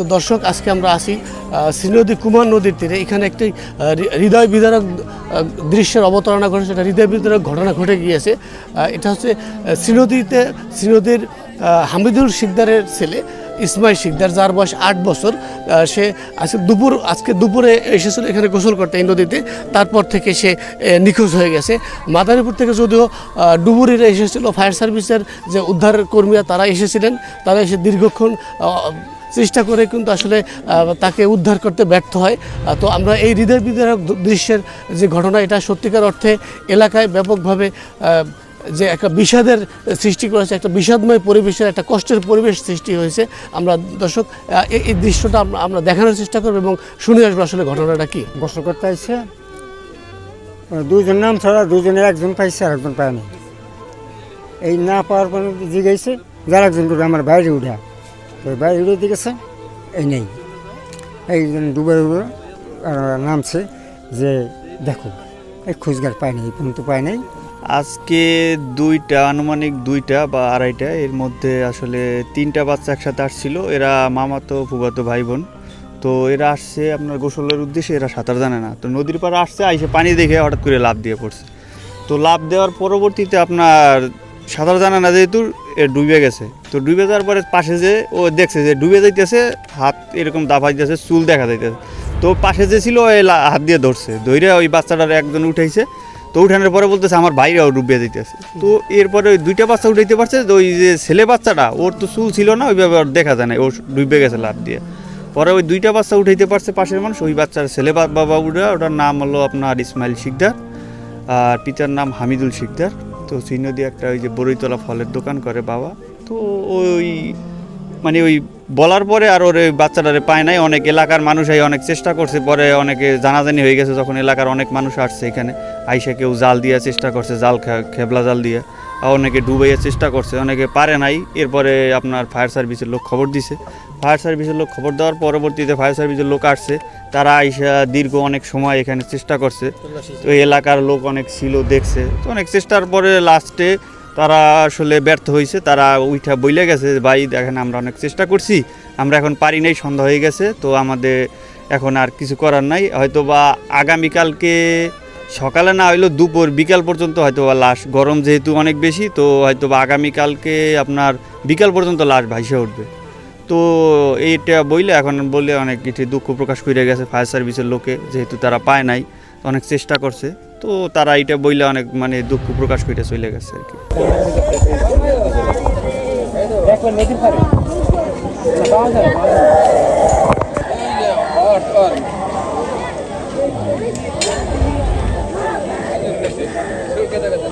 তো দর্শক, আজকে আমরা আসি শ্রীনদী কুমার নদীর তীরে। এখানে একটি হৃদয় বিদারক দৃশ্যের অবতারণা ঘটে সেটা হৃদয় বিদারক ঘটনা ঘটে গিয়েছে। এটা হচ্ছে শ্রীনদীতে, শ্রীনদীর হামিদুল শিকদারের ছেলে, ইসমাইল শিকদার, যার বয়স আট বছর। সে আজকে দুপুর, আজকে দুপুরে এসেছিল এখানে গোসল করতে এই নদীতে। তারপর থেকে সে নিখোঁজ হয়ে গেছে। মাদারীপুর থেকে যদিও ডুবুরিরা এসেছিল, ফায়ার সার্ভিসের যে উদ্ধার কর্মীরা তারা এসেছিলেন। তারা এসে দীর্ঘক্ষণ চেষ্টা করে কিন্তু আসলে তাকে উদ্ধার করতে ব্যর্থ হয়। তো আমরা এই হৃদয় বিদারক দৃশ্যের যে ঘটনা, এটা সত্যিকার অর্থে এলাকায় ব্যাপকভাবে যে একটা বিষাদের সৃষ্টি করেছে, একটা বিষাদময় পরিবেশের, একটা কষ্টের পরিবেশ সৃষ্টি হয়েছে। আমরা দর্শক এই- দৃশ্যটা আমরা দেখানোর চেষ্টা করব এবং শুনে আসব আসলে ঘটনাটা কি। গোসল করতে দুজন নাম ছাড়া দুজনের একজন পাইছে আর একজন পায়নি এই না পাওয়ার পরে জিগাইছে, যার একজন করে আমার বাইরে উঠা। তো বাইরে উঠে দিকেছে এই নেই। এই ডুবে নামছে যে দেখো, এই খোঁজগার পায় নাই পর্যন্ত পায় নাই। আজকে দুইটা, আনুমানিক দুইটা বা আড়াইটা, এর মধ্যে আসলে তিনটা বাচ্চা একসাথে আসছিল। এরা মামাতো ফুবাতো ভাই বোন তো এরা আসছে আপনার গোসলের উদ্দেশ্যে, এরা সাঁতার জানে না। তো নদীর পাড়ে আসছে, আইসে পানি দেখে হঠাৎ করে লাভ দিয়ে পড়ছে। তো লাভ দেওয়ার পরবর্তীতে আপনার সাঁতার জানে না যেহেতু ডুবে গেছে। তো ডুবে যাওয়ার পরে পাশে যে ও দেখছে যে ডুবে যাইতেছে, হাত এরকম দাফাই যাচ্ছে চুল দেখা যাইতেছে। তো পাশে যে ছিল ওই হাত দিয়ে ধরছে। ধরে ওই বাচ্চাটার একজন উঠাইছে। তো উঠানোর পরে বলতেছে, আমার বাইরেও ডুবে দিতেছে তো এরপরে ওই দুইটা বাচ্চা উঠাইতে পারছে তো ওই যে ছেলে বাচ্চাটা, ওর তো চুল ছিল না, ওইভাবে আর দেখা যায় না ও ডুবে গেছে লাভ দিয়ে। পরে ওই দুইটা বাচ্চা উঠাইতে পারছে পাশের মানুষ, ওই বাচ্চার ছেলে বাবা উঠা, ওটার নাম হলো আপনার ইসমাইল শিকদার, আর পিতার নাম হামিদুল শিকদার। তো সিনদী একটা ওই যে বড়ইতলা ফলের দোকান করে বাবা। তো ওই মানে ওই বলার পরে আর ওর বাচ্চাটারে পায় নাই। অনেক এলাকার মানুষ এই অনেক চেষ্টা করছে। পরে অনেকে জানাজানি হয়ে গেছে যখন এলাকার অনেক মানুষ আসছে এখানে। আইসা কেউ জাল দিয়ে চেষ্টা করছে, জাল খেবলা জাল দিয়ে। অনেকে ডুবাইয়ার চেষ্টা করছে, অনেকে পারে নাই। এরপরে আপনার ফায়ার সার্ভিসের লোক খবর দিছে। ফায়ার সার্ভিসের লোক খবর দেওয়ার পরবর্তীতে ফায়ার সার্ভিসের লোক আসছে। তারা আইসা দীর্ঘ অনেক সময় এখানে চেষ্টা করছে। তো এলাকার লোক অনেক ছিল, দেখছে। তো অনেক চেষ্টার পরে লাস্টে তারা আসলে ব্যর্থ হয়েছে তারা উইঠা বইলে গেছে ভাই, দেখেন, আমরা অনেক চেষ্টা করছি। আমরা এখন পারি নাই, সন্ধ্যা হয়ে গেছে। তো আমাদের এখন আর কিছু করার নাই। হয়তো বা আগামীকালকে সকালে না হইলেও দুপুর, বিকাল পর্যন্ত হয়তো লাশ, গরম যেহেতু অনেক বেশি, তো হয়তো বা আগামীকালকে আপনার বিকাল পর্যন্ত লাশ ভাইসে উঠবে। তো এইটা বইলে এখন বলে অনেক কিছু দুঃখ প্রকাশ করে গেছে ফায়ার সার্ভিসের লোকে, যেহেতু তারা পায় নাই অনেক চেষ্টা করছে। তো তারা এইটা বইলে অনেক মানে দুঃখ প্রকাশ করে চলে গেছে আর কি। Благодарю.